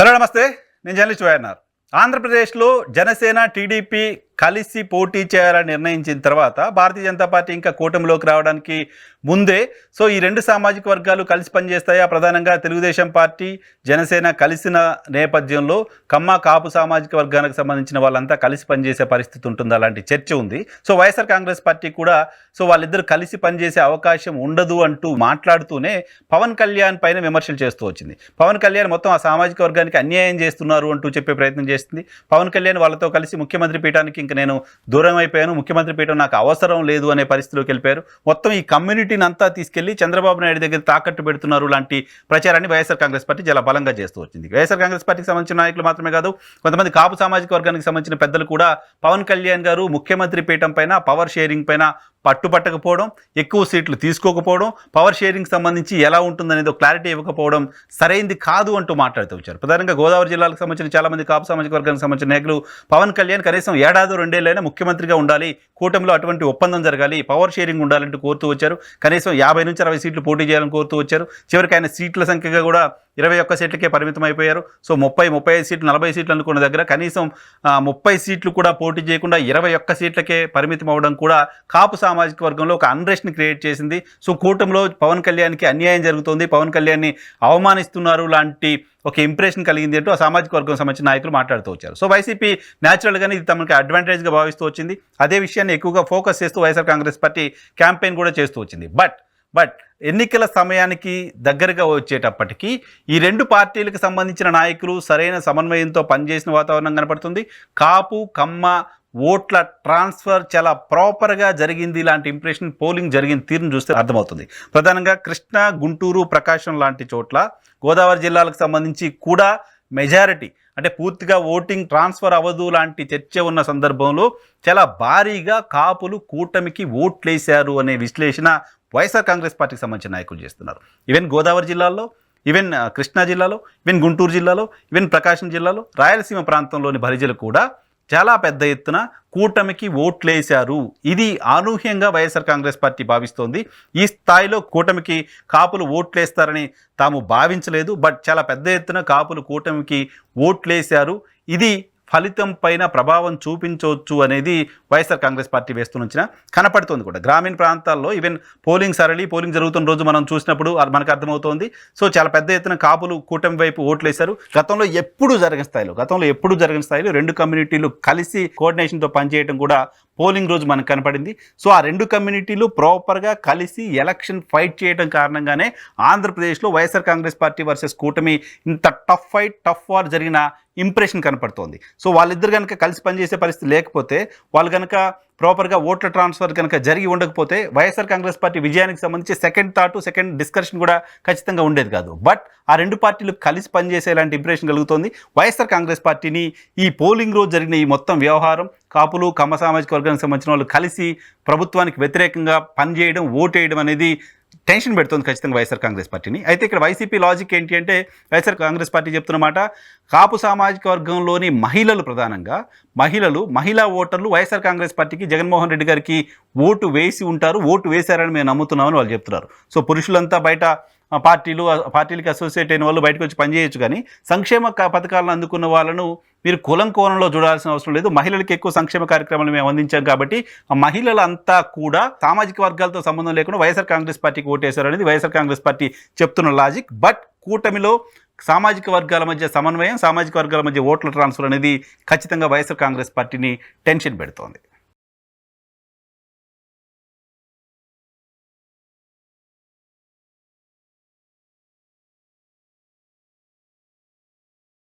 Hello నమస్తే. నేను journalist YNR ఆంధ్రప్రదేశ్లో జనసేన టీడీపీ కలిసి పోటీ చేయాలని నిర్ణయించిన తర్వాత భారతీయ జనతా పార్టీ ఇంకా కూటమిలోకి రావడానికి ముందే. సో ఈ రెండు సామాజిక వర్గాలు కలిసి పనిచేస్తాయా? ప్రధానంగా తెలుగుదేశం పార్టీ జనసేన కలిసిన నేపథ్యంలో కమ్మ కాపు సామాజిక వర్గానికి సంబంధించిన వాళ్ళంతా కలిసి పనిచేసే పరిస్థితి ఉంటుంది. అలాంటి చర్చ ఉంది. సో వైఎస్ఆర్ కాంగ్రెస్ పార్టీ కూడా సో వాళ్ళిద్దరు కలిసి పనిచేసే అవకాశం ఉండదు అంటూ మాట్లాడుతూనే పవన్ కళ్యాణ్ పైన విమర్శలు చేస్తూ వచ్చింది. పవన్ కళ్యాణ్ మొత్తం ఆ సామాజిక వర్గానికి అన్యాయం చేస్తున్నారు అంటూ చెప్పే ప్రయత్నం చేస్తుంది. పవన్ కళ్యాణ్ వాళ్ళతో కలిసి ముఖ్యమంత్రి పీఠానికి ఇంక నేను దూరం అయిపోయాను. ముఖ్యమంత్రి పీఠం నాకు అవసరం లేదు అనే పరిస్థితిలోకి వెళ్ళిపోయారు. మొత్తం ఈ కమ్యూనిటీని అంతా తీసుకెళ్ళి చంద్రబాబు నాయుడు దగ్గర తాకట్టు పెడుతున్నారు లాంటి ప్రచారాన్ని వైఎస్ఆర్ కాంగ్రెస్ పార్టీ చాలా బలంగా చేస్తూ వచ్చింది. వైఎస్ఆర్ కాంగ్రెస్ పార్టీకి సంబంధించిన నాయకులు మాత్రమే కాదు కొంతమంది కాపు సామాజిక వర్గానికి సంబంధించిన పెద్దలు కూడా పవన్ కళ్యాణ్ గారు ముఖ్యమంత్రి పీఠం పైన పవర్ షేరింగ్ పైన పట్టుపట్టకపోవడం ఎక్కువ సీట్లు తీసుకోకపోవడం పవర్ షేరింగ్ సంబంధించి ఎలా ఉంటుందనేది క్లారిటీ ఇవ్వకపోవడం సరైంది కాదు అంటూ మాట్లాడుతూ వచ్చారు. ప్రధానంగా గోదావరి జిల్లాలకు సంబంధించిన చాలా మంది కాపు సామాజిక వర్గానికి సంబంధించిన నాయకులు పవన్ కళ్యాణ్ కనీసం ఏడాది రెండేళ్ళైనా ముఖ్యమంత్రిగా ఉండాలి కూటమిలో అటువంటి ఒప్పందం జరగాలి పవర్ షేరింగ్ ఉండాలంటూ కోరుతూ వచ్చారు. కనీసం యాభై నుంచి అరవై సీట్లు పోటీ చేయాలని కోరుతూ వచ్చారు. చివరికి ఆయన సీట్ల సంఖ్యగా కూడా ఇరవై ఒక్క సీట్లకే పరిమితం అయిపోయారు. సో ముప్పై ముప్పై ఐదు సీట్లు నలభై సీట్లు అనుకున్న దగ్గర కనీసం ముప్పై సీట్లు కూడా పోటీ చేయకుండా ఇరవై ఒక్క సీట్లకే పరిమితం అవ్వడం కూడా కాపు సామాజిక వర్గంలో ఒక అన్రెస్ట్ని క్రియేట్ చేసింది. సో కూటమిలో పవన్ కళ్యాణ్కి అన్యాయం జరుగుతోంది. పవన్ కళ్యాణ్ని అవమానిస్తున్నారు లాంటి ఒక ఇంప్రెషన్ కలిగింది అంటూ ఆ సామాజిక వర్గం సంబంధించిన నాయకులు మాట్లాడుతూ వచ్చారు. సో వైసీపీ న్యాచురల్గానే ఇది తమకి అడ్వాంటేజ్గా భావిస్తూ వచ్చింది. అదే విషయాన్ని ఎక్కువగా ఫోకస్ చేస్తూ వైఎస్ఆర్ కాంగ్రెస్ పార్టీ క్యాంపెయిన్ కూడా చేస్తూ వచ్చింది. బట్ బట్ ఎన్నికల సమయానికి దగ్గరగా వచ్చేటప్పటికీ ఈ రెండు పార్టీలకు సంబంధించిన నాయకులు సరైన సమన్వయంతో పనిచేసిన వాతావరణం కనపడుతుంది. కాపు కమ్మ ఓట్ల ట్రాన్స్ఫర్ చాలా ప్రాపర్గా జరిగింది. ఇలాంటి ఇంప్రెషన్ పోలింగ్ జరిగిన తీరును చూస్తే అర్థమవుతుంది. ప్రధానంగా కృష్ణా గుంటూరు ప్రకాశం లాంటి చోట్ల గోదావరి జిల్లాలకు సంబంధించి కూడా మెజారిటీ అంటే పూర్తిగా ఓటింగ్ ట్రాన్స్ఫర్ అవ్వదు లాంటి చర్చ ఉన్న సందర్భంలో చాలా భారీగా కాపులు కూటమికి ఓట్లేశారు అనే విశ్లేషణ వైఎస్ఆర్ కాంగ్రెస్ పార్టీకి సంబంధించిన నాయకులు చేస్తున్నారు. ఈవెన్ గోదావరి జిల్లాలో ఈవెన్ కృష్ణా జిల్లాలో ఈవెన్ గుంటూరు జిల్లాలో ఈవెన్ ప్రకాశం జిల్లాలో రాయలసీమ ప్రాంతంలోని బరిజలు కూడా చాలా పెద్ద ఎత్తున కూటమికి ఓట్లేశారు. ఇది అనూహ్యంగా వైఎస్ఆర్ కాంగ్రెస్ పార్టీ భావిస్తోంది. ఈ స్థాయిలో కూటమికి కాపులు ఓట్లేస్తారని తాము భావించలేదు బట్ చాలా పెద్ద ఎత్తున కాపులు కూటమికి ఓట్లేశారు. ఇది ఫలితం పైన ప్రభావం చూపించవచ్చు అనేది వైఎస్ఆర్ కాంగ్రెస్ పార్టీ వేస్తున్న కనపడుతుంది కూడా. గ్రామీణ ప్రాంతాల్లో ఈవెన్ పోలింగ్ సరళి పోలింగ్ జరుగుతున్న రోజు మనం చూసినప్పుడు అది మనకు అర్థమవుతోంది. సో చాలా పెద్ద ఎత్తున కాపులు కూటమి వైపు ఓట్లేశారు. గతంలో ఎప్పుడు జరగని స్థాయిలో గతంలో ఎప్పుడు జరగని స్థాయిలో రెండు కమ్యూనిటీలు కలిసి కోఆర్డినేషన్తో పనిచేయడం కూడా పోలింగ్ రోజు మనకు కనపడింది. సో ఆ రెండు కమ్యూనిటీలు ప్రాపర్గా కలిసి ఎలక్షన్ ఫైట్ చేయడం కారణంగానే ఆంధ్రప్రదేశ్లో వైఎస్ఆర్ కాంగ్రెస్ పార్టీ వర్సెస్ కూటమి ఇంత టఫ్ ఫైట్ టఫ్ వార్ జరిగిన ఇంప్రెషన్ కనపడుతోంది. సో వాళ్ళిద్దరు కనుక కలిసి పనిచేసే పరిస్థితి లేకపోతే వాళ్ళు కనుక ప్రాపర్గా ఓట్ల ట్రాన్స్ఫర్ కనుక జరిగి ఉండకపోతే వైఎస్ఆర్ కాంగ్రెస్ పార్టీ విజయానికి సంబంధించి సెకండ్ థాట్ సెకండ్ డిస్కషన్ కూడా ఖచ్చితంగా ఉండేది కాదు. బట్ ఆ రెండు పార్టీలు కలిసి పనిచేసే ఇలాంటి ఇంప్రెషన్ కలుగుతోంది. వైఎస్ఆర్ కాంగ్రెస్ పార్టీని ఈ పోలింగ్ రోజు జరిగిన ఈ మొత్తం వ్యవహారం కాపులు కమ్మ సామాజిక వర్గానికి సంబంధించిన వాళ్ళు కలిసి ప్రభుత్వానికి వ్యతిరేకంగా పనిచేయడం ఓటేయడం అనేది టెన్షన్ పెడుతుంది ఖచ్చితంగా వైఎస్ఆర్ కాంగ్రెస్ పార్టీని. అయితే ఇక్కడ వైసీపీ లాజిక్ ఏంటి అంటే వైఎస్ఆర్ కాంగ్రెస్ పార్టీ చెప్తున్నమాట కాపు సామాజిక వర్గంలోని మహిళలు ప్రధానంగా మహిళలు మహిళా ఓటర్లు వైఎస్ఆర్ కాంగ్రెస్ పార్టీకి జగన్మోహన్ రెడ్డి గారికి ఓటు వేసి ఉంటారు ఓటు వేశారని మేము నమ్ముతున్నామని వాళ్ళు చెప్తున్నారు. సో పురుషులంతా బయట పార్టీలు పార్టీలకి అసోసియేట్ అయిన వాళ్ళు బయటకు వచ్చి పనిచేయొచ్చు కానీ సంక్షేమ పథకాలను అందుకున్న వాళ్ళను మీరు కులం కోణంలో చూడాల్సిన అవసరం లేదు. మహిళలకు ఎక్కువ సంక్షేమ కార్యక్రమాలు మేము అందించాం కాబట్టి ఆ మహిళలంతా కూడా సామాజిక వర్గాలతో సంబంధం లేకుండా వైఎస్ఆర్ కాంగ్రెస్ పార్టీకి ఓటేశారు అనేది వైఎస్ఆర్ కాంగ్రెస్ పార్టీ చెప్తున్న లాజిక్ బట్ కూటమిలో సామాజిక వర్గాల మధ్య సమన్వయం సామాజిక వర్గాల మధ్య ఓట్ల ట్రాన్స్ఫర్ అనేది ఖచ్చితంగా వైఎస్ఆర్ కాంగ్రెస్ పార్టీని టెన్షన్ పెడుతోంది.